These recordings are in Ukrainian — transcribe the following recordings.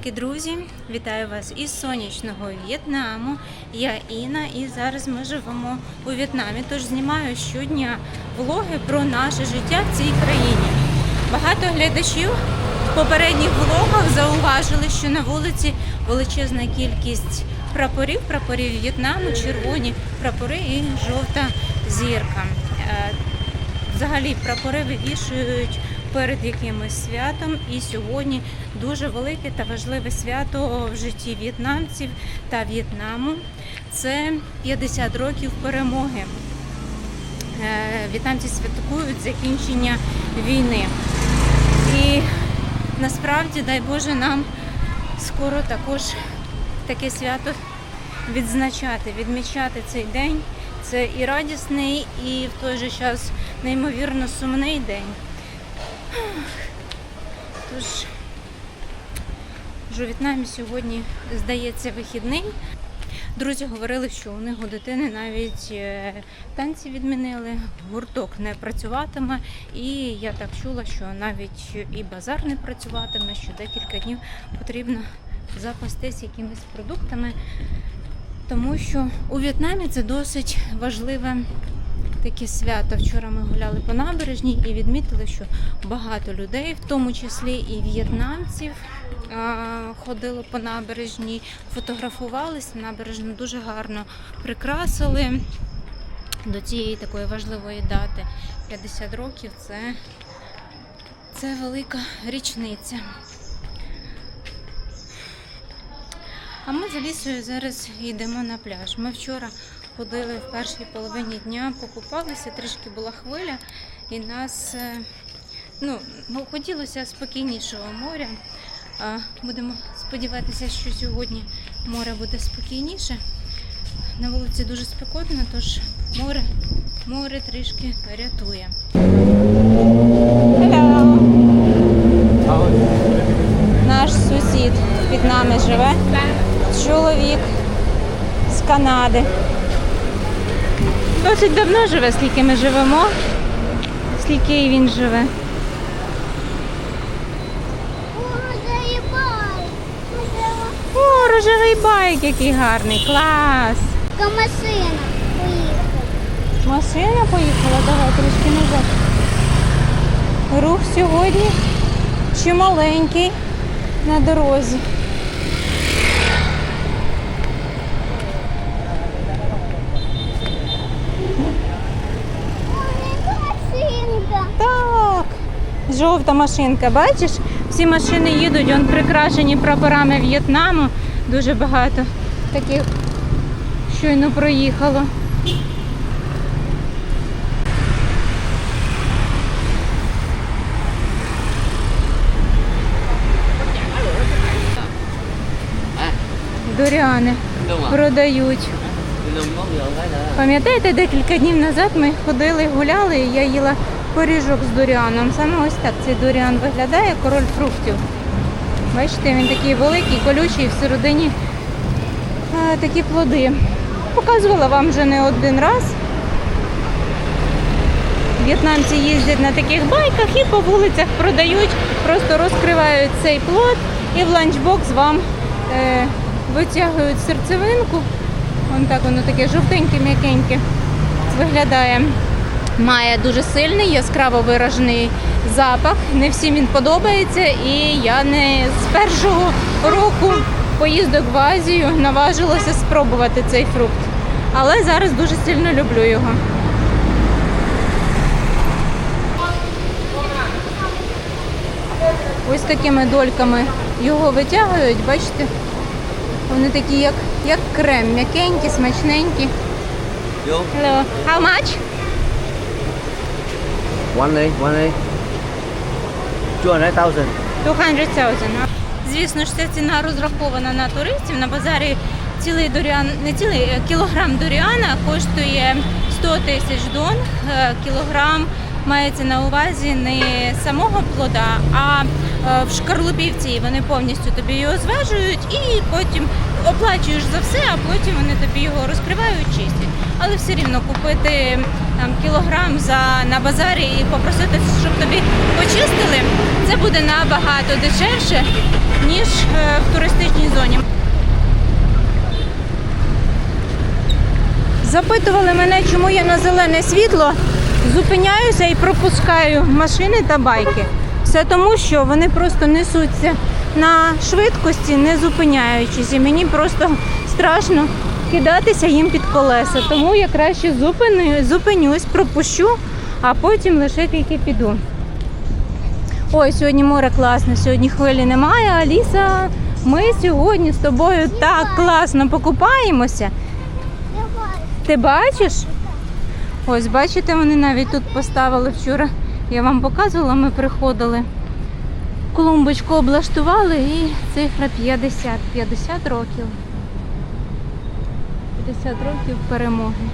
Привітики, друзі! Вітаю вас із сонячного В'єтнаму. Я Інна, і зараз ми живемо у В'єтнамі. Тож знімаю щодня влоги про наше життя в цій країні. Багато глядачів в попередніх влогах зауважили, що на вулиці величезна кількість прапорів, прапорів В'єтнаму, червоні прапори і жовта зірка. Е, Взагалі прапори вивішують перед якимось святом. І сьогодні дуже велике та важливе свято в житті в'єтнамців та В'єтнаму. Це 50 років перемоги. Е, В'єтнамці святкують закінчення війни. І насправді, дай Боже, нам скоро також таке свято відзначати, відмічати цей день. Це і радісний, і в той же час неймовірно сумний день. Тож, у В'єтнамі сьогодні здається вихідний. Друзі говорили, що у них у дитини навіть е, танці відмінили, гурток не працюватиме. І я так чула, що навіть і базар не працюватиме, що декілька днів потрібно запастись якимись продуктами, тому що у В'єтнамі це досить важливе таке свято. Вчора ми гуляли по набережній і відмітили, що багато людей, в тому числі і в'єтнамців, а, ходило по набережній, фотографувалися. Набережну дуже гарно прикрасили до цієї такої важливої дати. 50 років це, це велика річниця. А ми за лісою зараз йдемо на пляж. Ми вчора ходили в першій половині дня, покупалися, трішки була хвиля, і нас е, ну, ну, хотілося спокійнішого моря. Будемо сподіватися, що сьогодні море буде спокійніше. На вулиці дуже спекотно, тож море, море трішки рятує. Наш сусід під нами живе. Чоловік з Канади. Досить давно живе, скільки ми живемо, скільки і він живе. О, рожевий байк, який гарний, клас! Така машина поїхала. Машина поїхала, давай трішки назад. Рух сьогодні чималенький на дорозі. Ой, машинка. Так, жовта машинка, бачиш? Всі машини їдуть, он прикрашені прапорами В'єтнаму. Дуже багато таких щойно проїхало. Доріани продають. Пам'ятаєте, декілька днів назад ми ходили, гуляли, і я їла пиріжок з дуріаном. Саме ось так цей дуріан виглядає, король фруктів. Бачите, він такий великий, колючий, всередині а, такі плоди. Показувала вам вже не один раз. В'єтнамці їздять на таких байках і по вулицях продають, просто розкривають цей плод і в ланчбокс вам е, витягують серцевинку. Вон так воно таке жовтеньке, м'якеньке виглядає. Має дуже сильний, яскраво виражений запах. Не всім він подобається, і я не з першого року поїздок в Азію наважилася спробувати цей фрукт. Але зараз дуже сильно люблю його. Ось такими дольками його витягують, бачите? Вони такі, як, як крем, м'якенькі, смачненькі. Hello. How much? One day, one day 200,000 200,000. Звісно ж, ця ціна розрахована на туристів. На базарі цілий доріан, не цілий е, кілограм доріана коштує 100 тисяч дон. Е, Кілограм мається на увазі не самого плода, а е, в шкарлупівці вони повністю тобі його зважують і потім оплачуєш за все, а потім вони тобі його розкривають, чистять. Але все рівно купити там кілограм за на базарі і попросити, щоб тобі почистили, це буде набагато дешевше ніж е, в туристичній зоні. Запитували мене, чому я на зелене світло зупиняюся і пропускаю машини та байки. Все тому, що вони просто несуться на швидкості, не зупиняючись. І мені просто страшно кидатися їм під колеса. Тому я краще зупиню, зупинюсь, пропущу, а потім лише тільки піду. Ой, сьогодні море класне, сьогодні хвилі немає. Аліса, ми сьогодні з тобою так класно покупаємося. Ти бачиш? Ось, бачите, вони навіть тут поставили вчора. Я вам показувала, ми приходили. Клумбочку облаштували і цифра 50. 50 років. 50 років перемоги.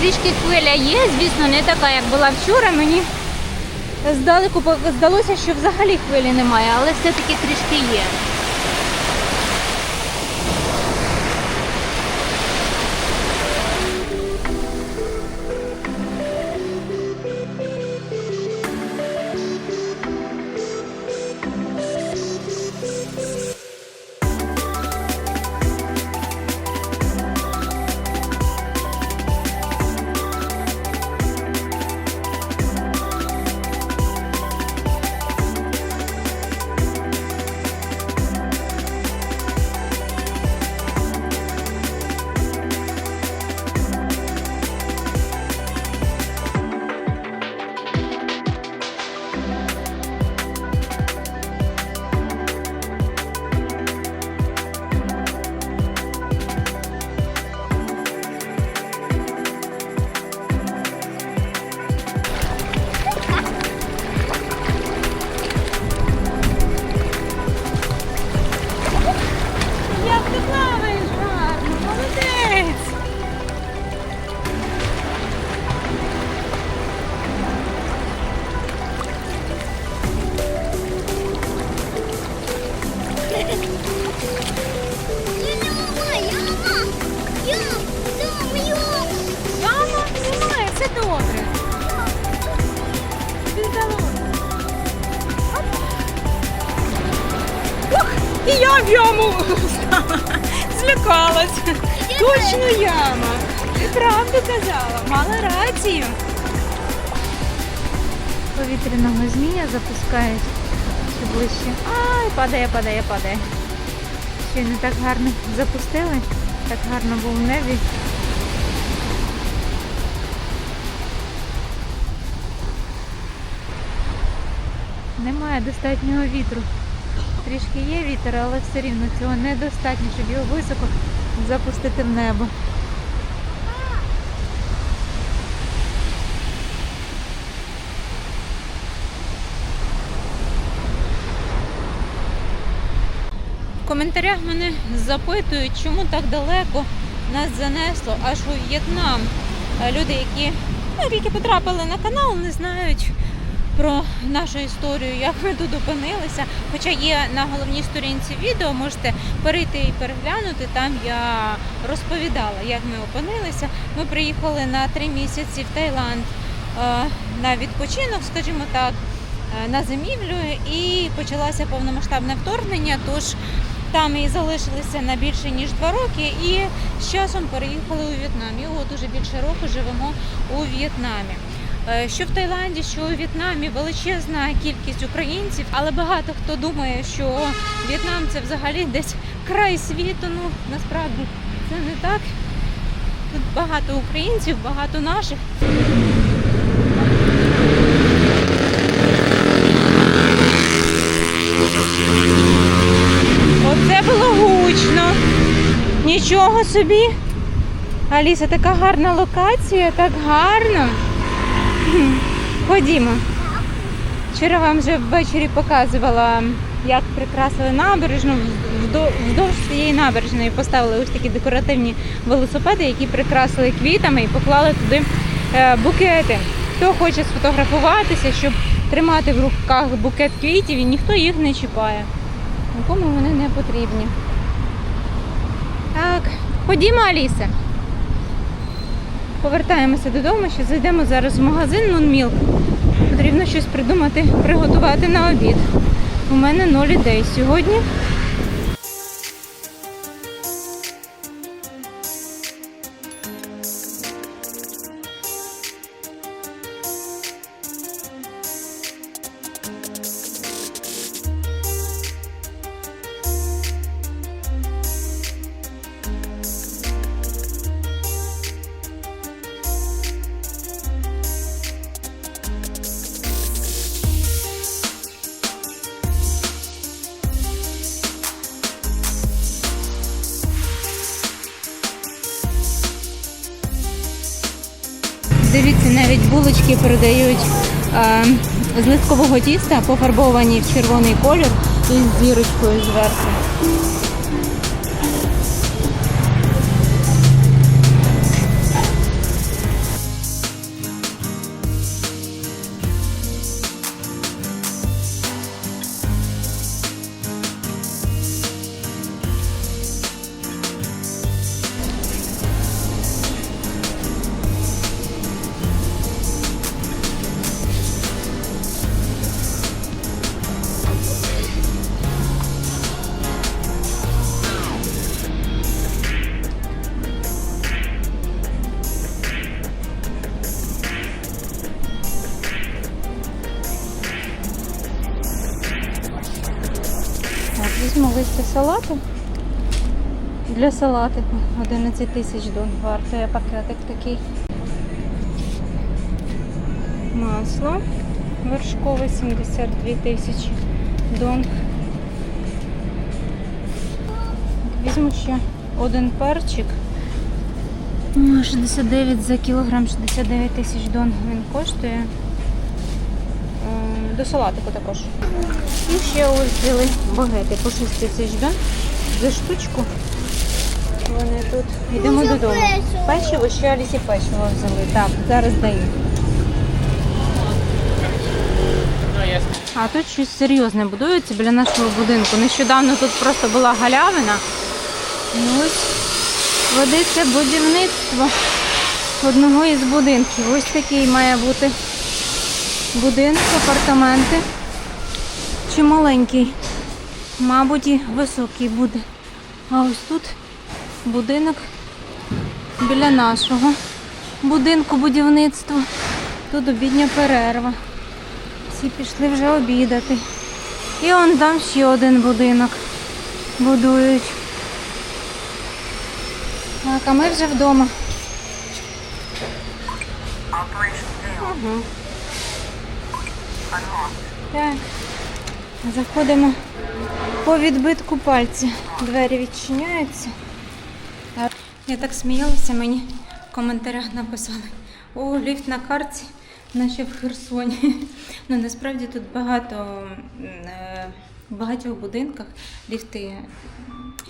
Трішки хвиля є, звісно, не така, як була вчора. Мені здалеку здалося, що взагалі хвилі немає, але все-таки трішки є. Мала рацію. Повітряного змія запускають ще ближче. Ай, падає, падає, падає. Ще не так гарно запустили, так гарно був в небі. Немає достатнього вітру. Трішки є вітер, але все рівно цього недостатньо, щоб його високо запустити в небо. Коментарях мене запитують, чому так далеко нас занесло аж у В'єтнам. Люди, які ну, тільки потрапили на канал, не знають про нашу історію, як ми тут опинилися. Хоча є на головній сторінці відео, можете перейти і переглянути. Там я розповідала, як ми опинилися. Ми приїхали на три місяці в Таїланд е, на відпочинок, скажімо так, е, на зимівлю, і почалося повномасштабне вторгнення. Тож там і залишилися на більше ніж два роки, і з часом переїхали у В'єтнам. І от уже більше року живемо у В'єтнамі. Е, Що в Таїланді, що у В'єтнамі величезна кількість українців, але багато хто думає, що В'єтнам це взагалі десь край світу. Ну насправді це не так. Тут багато українців, багато наших. Оце було гучно. Нічого собі. Аліса, така гарна локація, так гарно. Ходімо. Вчора вам вже ввечері показувала, як прикрасили набережну. Вдо- Вздовж цієї набережної поставили ось такі декоративні велосипеди, які прикрасили квітами і поклали туди е, букети. Хто хоче сфотографуватися, щоб тримати в руках букет квітів, і ніхто їх не чіпає. Нікому вони не потрібні. Так, ходімо, Аліса. Повертаємося додому, що зайдемо зараз в магазин Нунмілк. Потрібно щось придумати, приготувати на обід. У мене 0 ідей сьогодні. Продають е, з листкового тіста, пофарбовані в червоний колір і з зірочкою зверху. Для салатику 11 тисяч дон вартує пакетик такий. Масло вершкове 72 тисячі дон. Візьму ще один перчик. 69 за кілограм, 69 тисяч дон він коштує. До салатику також. І ще ось взяли багети по 6 тисяч дон за штучку. Вони тут. Йдемо додому. Печиво, ще Алісі печиво взяли. Так, зараз даю. А тут щось серйозне будується біля нашого будинку. Нещодавно тут просто була галявина. І ось ведеться будівництво одного із будинків. Ось такий має бути будинок, апартаменти. Чи маленький? Мабуть, і високий буде. А ось тут будинок біля нашого будинку будівництва. Тут обідня перерва. Всі пішли вже обідати. І он там ще один будинок будують. Так, а ми вже вдома. Так. Заходимо по відбитку пальця. Двері відчиняються. А Я так сміялася, мені в коментарях написали. О, ліфт на карті, наче в Херсоні. Ну насправді тут багато е, в багатьох будинках ліфти.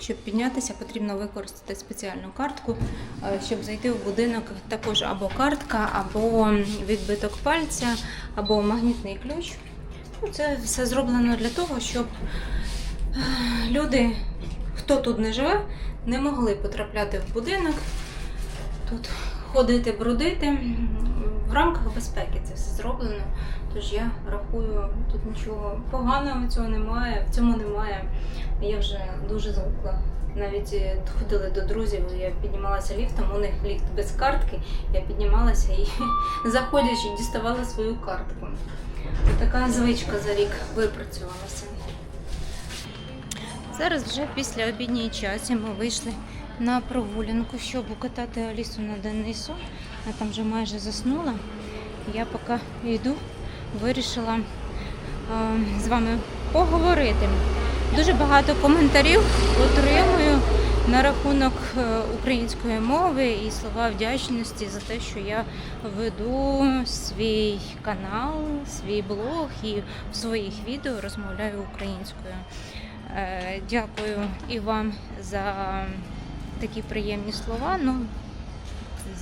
Щоб піднятися, потрібно використати спеціальну картку. Е, Щоб зайти в будинок, також або картка, або відбиток пальця, або магнітний ключ. Ну, Це все зроблено для того, щоб е, люди, хто тут не живе, не могли потрапляти в будинок, тут ходити, брудити. В рамках безпеки це все зроблено. Тож я рахую, тут нічого поганого цього немає, в цьому немає. Я вже дуже звикла. Навіть е, ходили до друзів, я піднімалася ліфтом, у них ліфт без картки. Я піднімалася і заходячи, діставала свою картку. Така звичка за рік випрацювалася. Зараз вже після обідньої часі ми вийшли на прогулянку, щоб укатати Алісу на денний сон. Вона там вже майже заснула. Я поки йду, вирішила е, з вами поговорити. Дуже багато коментарів отримую на рахунок е, української мови і слова вдячності за те, що я веду свій канал, свій блог і в своїх відео розмовляю українською. Е, Дякую і вам за такі приємні слова. Ну,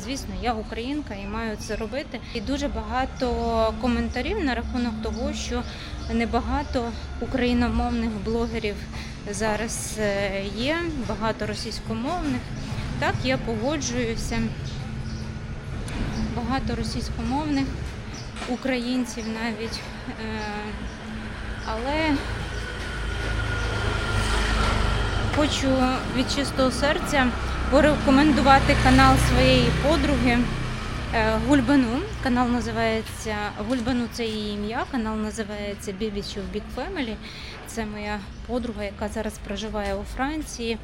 звісно, я українка і маю це робити. І дуже багато коментарів на рахунок того, що небагато україномовних блогерів зараз е, є, багато російськомовних. Так, я погоджуюся. Багато російськомовних українців навіть. Е, Але хочу від чистого серця порекомендувати канал своєї подруги е, Гульбану. Канал називається Гульбану це її ім'я. Канал називається Бібічів Big Family. Це моя подруга, яка зараз проживає у Франції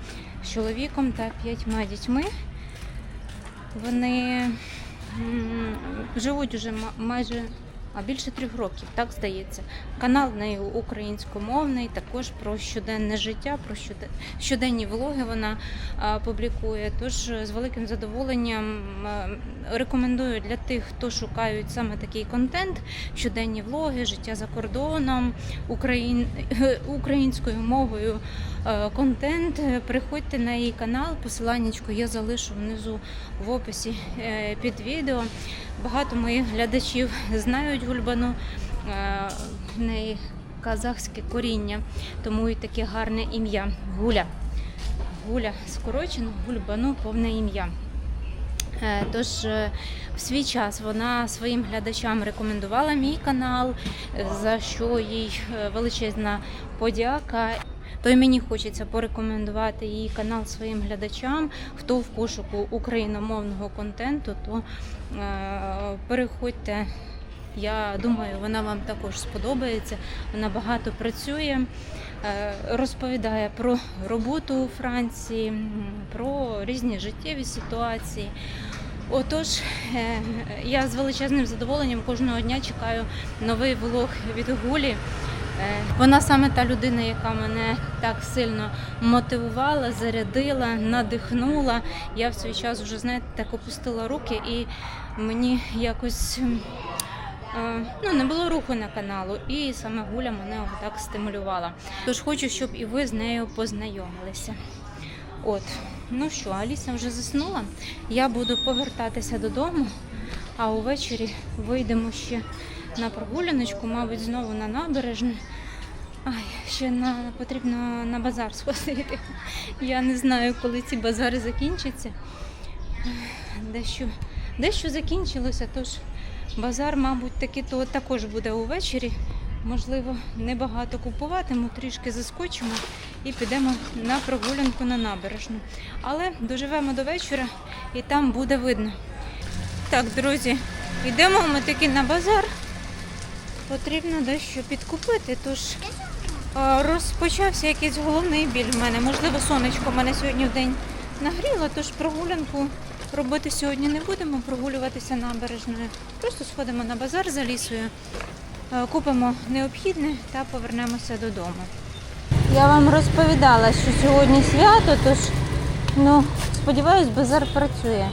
з чоловіком та п'ятьма дітьми. Вони живуть уже майже більше трьох років, так здається. Канал в неї українськомовний, також про щоденне життя, про щоде- щоденні влоги вона публікує. Тож е, з великим задоволенням е, рекомендую для тих, хто шукають саме такий контент, щоденні влоги, життя за кордоном, україн... українською мовою е, контент. Приходьте на її канал, посиланнячко я залишу внизу в описі під відео. Багато моїх глядачів знають Гульбану. Е, В неї казахське коріння, тому і таке гарне ім'я Гуля. Гуля скорочено, Гульбану повне ім'я. Е, Тож е, в свій час вона своїм глядачам рекомендувала мій канал, за що їй величезна подяка. То й мені хочеться порекомендувати її канал своїм глядачам. Хто в пошуку україномовного контенту, то переходьте. Я думаю, вона вам також сподобається. Вона багато працює, е, розповідає про роботу у Франції, про різні життєві ситуації. Отож, е, я з величезним задоволенням кожного дня чекаю новий влог від Гулі. Е, Вона саме та людина, яка мене так сильно мотивувала, зарядила, надихнула. Я в свій час вже знаєте, так опустила руки, і мені якось ну, не було руху на каналу, і саме Гуля мене так стимулювала. Тож хочу, щоб і ви з нею познайомилися. От, ну що, Аліса вже заснула. Я буду повертатися додому, а увечері вийдемо ще на прогуляночку, мабуть, знову на набережну. Ай, ще на, потрібно на базар сходити. Я не знаю, коли ці базари закінчаться. Дещо, дещо закінчилося, тож базар, мабуть, таки то також буде увечері. Можливо, небагато купуватиму, трішки заскочимо і підемо на прогулянку на набережну. Але доживемо до вечора і там буде видно. Так, друзі, йдемо ми таки на базар. Потрібно дещо підкупити, тож розпочався якийсь головний біль в мене. Можливо, сонечко мене сьогодні в день нагріло, тож прогулянку робити сьогодні не будемо, прогулюватися набережною. Просто сходимо на базар за лісою, е, купимо необхідне та повернемося додому. Я вам розповідала, що сьогодні свято, тож ну, сподіваюсь, базар працює.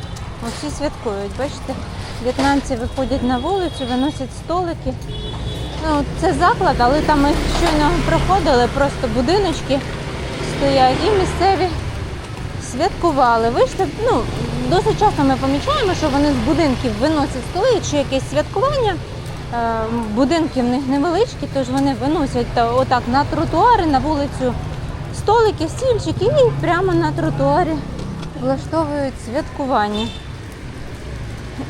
Усі святкують. Бачите, в'єтнамці виходять на вулицю, виносять столики. Ну, це заклад, але там ми щойно проходили, просто будиночки стоять і місцеві святкували. Вийшли, ну, досить часто ми помічаємо, що вони з будинків виносять столи, якщо якесь святкування. е, Будинки в них невеличкі, тож вони виносять отак на тротуари, на вулицю столики, стільчики і прямо на тротуарі влаштовують святкування.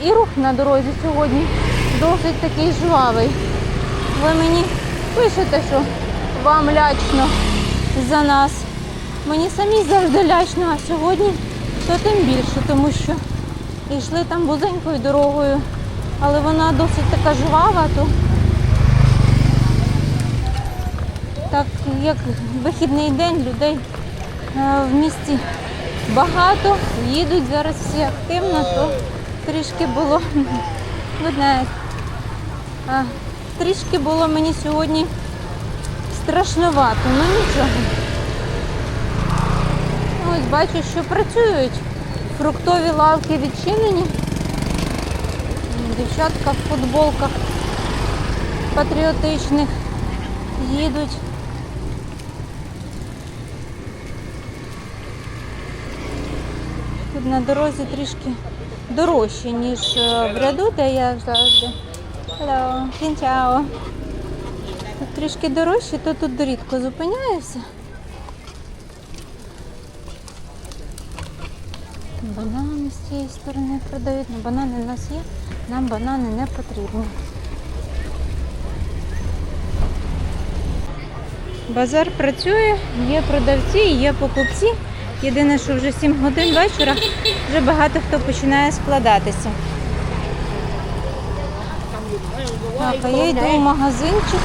І рух на дорозі сьогодні досить такий жвавий. Ви мені пишете, що вам лячно за нас. Мені самі завжди лячно, а сьогодні то тим більше, тому що йшли там вузенькою дорогою, але вона досить така жвава, то так як вихідний день людей е, в місті багато, їдуть зараз всі активно, то трішки було, трішки було мені сьогодні страшновато, ну нічого. Ось бачу, що працюють. Фруктові лавки відчинені. Дівчатка в футболках патріотичних їдуть. Тут на дорозі трішки дорожче, ніж е, в ряду, де я завжди. Hello. Тут трішки дорожче, то тут рідко зупиняюся. Банани з цієї сторони продають. Ну, банани в нас є, нам банани не потрібні. Базар працює, є продавці, є покупці. Єдине, що вже 7 годин вечора вже багато хто починає складатися. Так, а я йду в магазинчик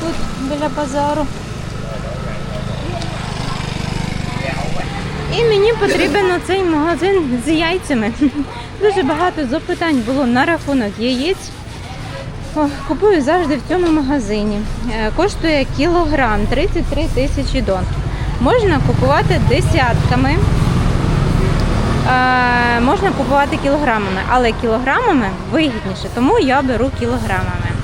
тут біля базару. І мені потрібен оцей магазин з яйцями. Дуже багато запитань було на рахунок яєць. Купую завжди в цьому магазині. Е, Коштує кілограм 33 тисячі дон. Можна купувати десятками, е, можна купувати кілограмами, але кілограмами вигідніше, тому я беру кілограмами.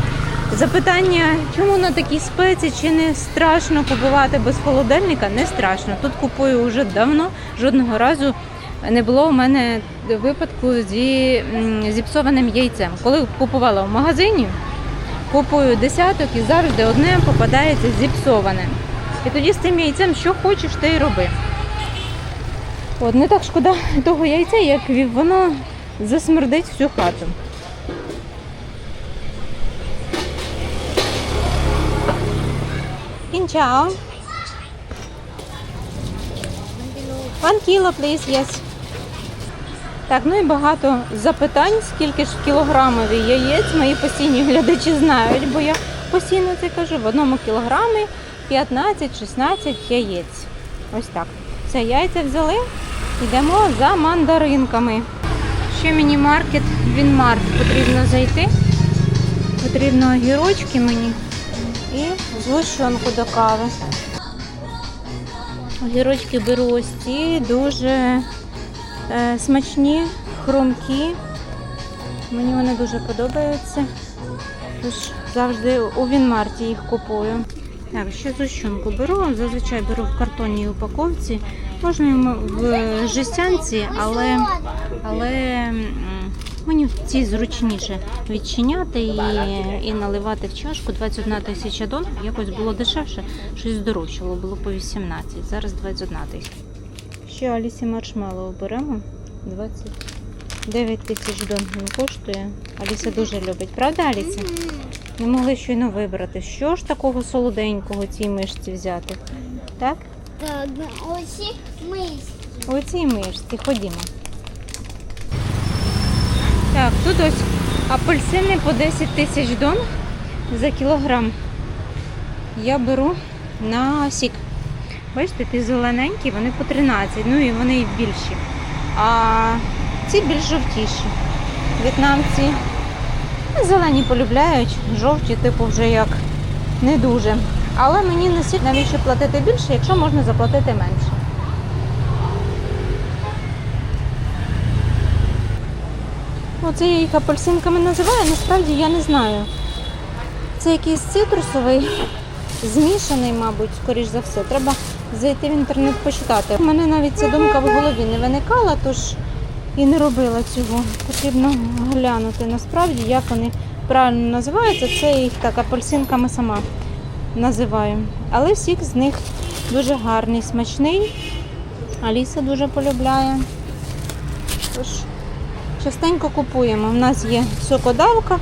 Запитання, чому на такій спеці, чи не страшно купувати без холодильника? Не страшно. Тут купую вже давно, жодного разу не було у мене випадку зі зіпсованим яйцем. Коли купувала в магазині, купую десяток і завжди одне попадається зіпсоване. І тоді з цим яйцем що хочеш, ти й роби. От, не так шкода того яйця, як воно засмердить всю хату. Кінчао. One kilo, please, yes. Так, ну і багато запитань, скільки ж кілограмові яєць мої постійні глядачі знають, бо я постійно це кажу. В одному кілограмі 15-16 яєць. Ось так. Все, яйця взяли, йдемо за мандаринками. Ще мені маркет, Вінмарт потрібно зайти. Потрібно огірочки мені і згущенку до кави. Огірочки беру ось ці, дуже е, смачні, хрумкі. Мені вони дуже подобаються. Тож завжди у Вінмарті їх купую. Так, ще зущенку беру. Зазвичай беру в картонній упаковці. Можна в жестянці, але, але мені в цій зручніше відчиняти і, і наливати в чашку. 21 тисяча дон. Якось було дешевше, щось здорожчало, було по 18, зараз 21 тисяча. Ще Алісі маршмеллоу беремо. 29 тисяч дон він коштує. Аліса дуже любить, правда, Аліса? Не могли щойно вибрати. Що ж такого солоденького цій мишці взяти? Так? Так, оці. У цій мишці ходімо. Так, тут ось апельсини по 10 тисяч дон за кілограм. Я беру на сік. Бачите, ті зелененькі, вони по 13, ну і вони і більші. А ці більш жовтіші. В'єтнамці ну, зелені полюбляють, жовті, типу, вже як не дуже. Але мені не сік навіщо платити більше, якщо можна заплатити менше. Оце я їх апельсинками називаю, насправді я не знаю. Це якийсь цитрусовий, змішаний, мабуть, скоріш за все. Треба зайти в інтернет почитати. У мене навіть ця думка в голові не виникала, тож і не робила цього. Потрібно глянути насправді, як вони правильно називаються. Це я їх так апельсинками сама називаю. Але сік з них дуже гарний, смачний. Аліса дуже полюбляє. Тож частенько купуємо. У нас є сокодавка.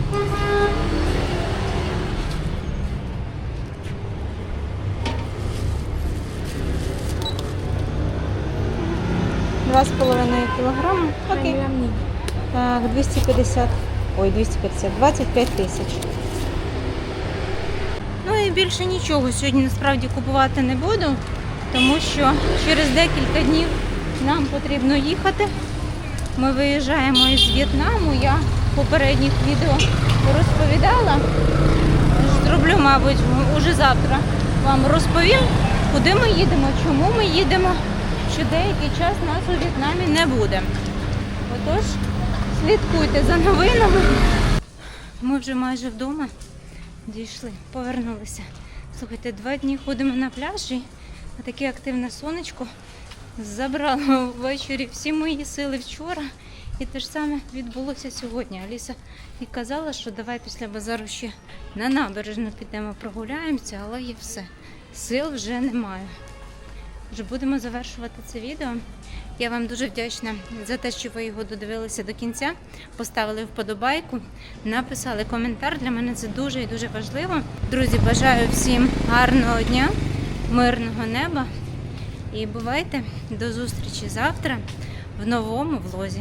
Два з половиною кілограми. Окей. Так, 250. Ой, 250, 25 тисяч. Ну і більше нічого сьогодні насправді купувати не буду, тому що через декілька днів нам потрібно їхати. Ми виїжджаємо із В'єтнаму. Я в попередніх відео розповідала. Зроблю, мабуть, уже завтра вам розповім, куди ми їдемо, чому ми їдемо, що деякий час нас у В'єтнамі не буде. Отож, слідкуйте за новинами. Ми вже майже вдома дійшли, повернулися. Слухайте, два дні ходимо на пляжі, а таке активне сонечко забрало ввечері всі мої сили вчора. І те ж саме відбулося сьогодні. Аліса і казала, що давай після базару ще на набережну підемо прогуляємося, але є все. Сил вже немає. Вже будемо завершувати це відео. Я вам дуже вдячна за те, що ви його додивилися до кінця, поставили вподобайку, написали коментар. Для мене це дуже і дуже важливо. Друзі, бажаю всім гарного дня, мирного неба і бувайте до зустрічі завтра в новому влозі.